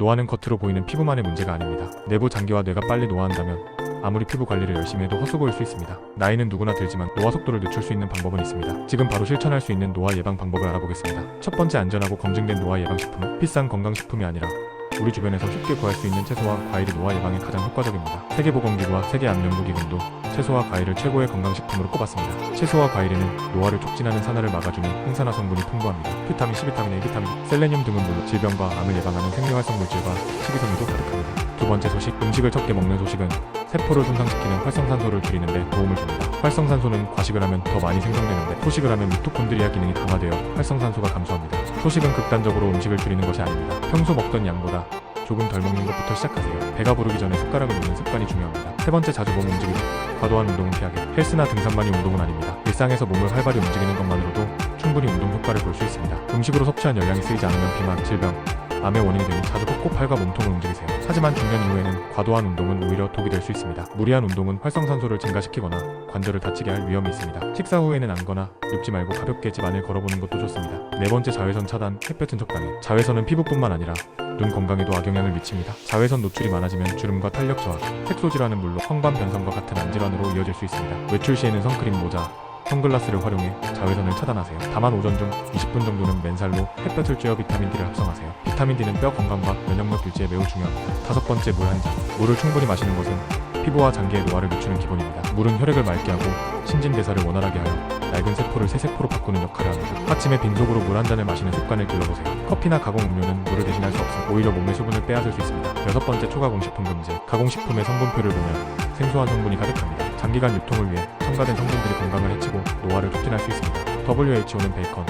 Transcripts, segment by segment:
노화는 겉으로 보이는 피부만의 문제가 아닙니다. 내부 장기와 뇌가 빨리 노화한다면 아무리 피부 관리를 열심히 해도 헛수 보일 수 있습니다. 나이는 누구나 들지만 노화 속도를 늦출 수 있는 방법은 있습니다. 지금 바로 실천할 수 있는 노화 예방 방법을 알아보겠습니다. 첫 번째 안전하고 검증된 노화 예방 식품은 비싼 건강식품이 아니라 우리 주변에서 쉽게 구할 수 있는 채소와 과일이 노화 예방에 가장 효과적입니다. 세계보건기구와 세계암연구기금도 채소와 과일을 최고의 건강식품으로 꼽았습니다. 채소와 과일에는 노화를 촉진하는 산화를 막아주는 항산화 성분이 풍부합니다. 비타민 C, 비타민 A, 비타민 셀레늄 등은 물론 질병과 암을 예방하는 생리활성 물질과 식이섬유도 가득합니다. 두 번째 소식, 음식을 적게 먹는 소식은 세포를 손상시키는 활성산소를 줄이는데 도움을 줍니다. 활성산소는 과식을 하면 더 많이 생성되는데 소식을 하면 미토콘드리아 기능이 강화되어 활성산소가 감소합니다. 소식은 극단적으로 음식을 줄이는 것이 아닙니다. 평소 먹던 양보다 조금 덜 먹는 것부터 시작하세요. 배가 부르기 전에 숟가락을 놓는 습관이 중요합니다. 세 번째 자주 몸 움직이기. 과도한 운동은 피하게. 헬스나 등산만이 운동은 아닙니다. 일상에서 몸을 활발히 움직이는 것만으로도 충분히 운동 효과를 볼 수 있습니다. 음식으로 섭취한 열량이 쓰이지 않으면 비만, 질병, 암의 원인이 되니 자주 꼭 팔과 몸통을 움직이세요. 하지만 중년 이후에는 과도한 운동은 오히려 독이 될 수 있습니다. 무리한 운동은 활성산소를 증가시키거나 관절을 다치게 할 위험이 있습니다. 식사 후에는 앉거나 눕지 말고 가볍게 집 안을 걸어보는 것도 좋습니다. 네 번째 자외선 차단, 햇볕은 적당히. 자외선은 피부뿐만 아니라 눈 건강에도 악영향을 미칩니다. 자외선 노출이 많아지면 주름과 탄력 저하, 색소 질환은 물론 성반 변성과 같은 암 질환으로 이어질 수 있습니다. 외출 시에는 선크림 모자, 선글라스를 활용해 자외선을 차단하세요. 다만 오전 중 20분 정도는 맨살로 햇볕을 쬐어 비타민 D를 합성하세요. 비타민 D는 뼈 건강과 면역력 유지에 매우 중요합니다. 다섯 번째 물 한 잔. 물을 충분히 마시는 것은 피부와 장기의 노화를 늦추는 기본입니다. 물은 혈액을 맑게 하고 신진대사를 원활하게 하여 낡은 세포를 새 세포로 바꾸는 역할을 합니다. 아침에 빈속으로 물 한 잔을 마시는 습관을 길러보세요. 커피나 가공 음료는 물을 대신할 수 없어 오히려 몸의 수분을 빼앗을 수 있습니다. 여섯 번째 초가공식품 금지. 가공식품의 성분표를 보면 생소한 성분이 가득합니다. 장기간 유통을 위해 첨가된 성분들이 건강을 해치고 노화를 촉진할 수 있습니다. WHO는 베이컨,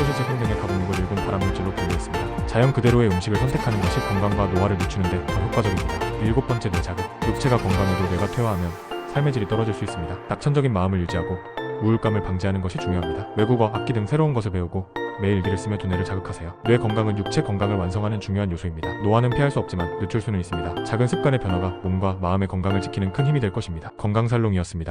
햄 등의 가공육을 일군 발암물질로 분류했습니다. 자연 그대로의 음식을 선택하는 것이 건강과 노화를 늦추는데 더 효과적입니다. 일곱 번째 뇌 자극. 육체가 건강해도 뇌가 퇴화하면 삶의 질이 떨어질 수 있습니다. 낙천적인 마음을 유지하고 우울감을 방지하는 것이 중요합니다. 외국어, 악기 등 새로운 것을 배우고 매일 일기를 쓰며 두뇌를 자극하세요. 뇌 건강은 육체 건강을 완성하는 중요한 요소입니다. 노화는 피할 수 없지만 늦출 수는 있습니다. 작은 습관의 변화가 몸과 마음의 건강을 지키는 큰 힘이 될 것입니다. 건강살롱이었습니다.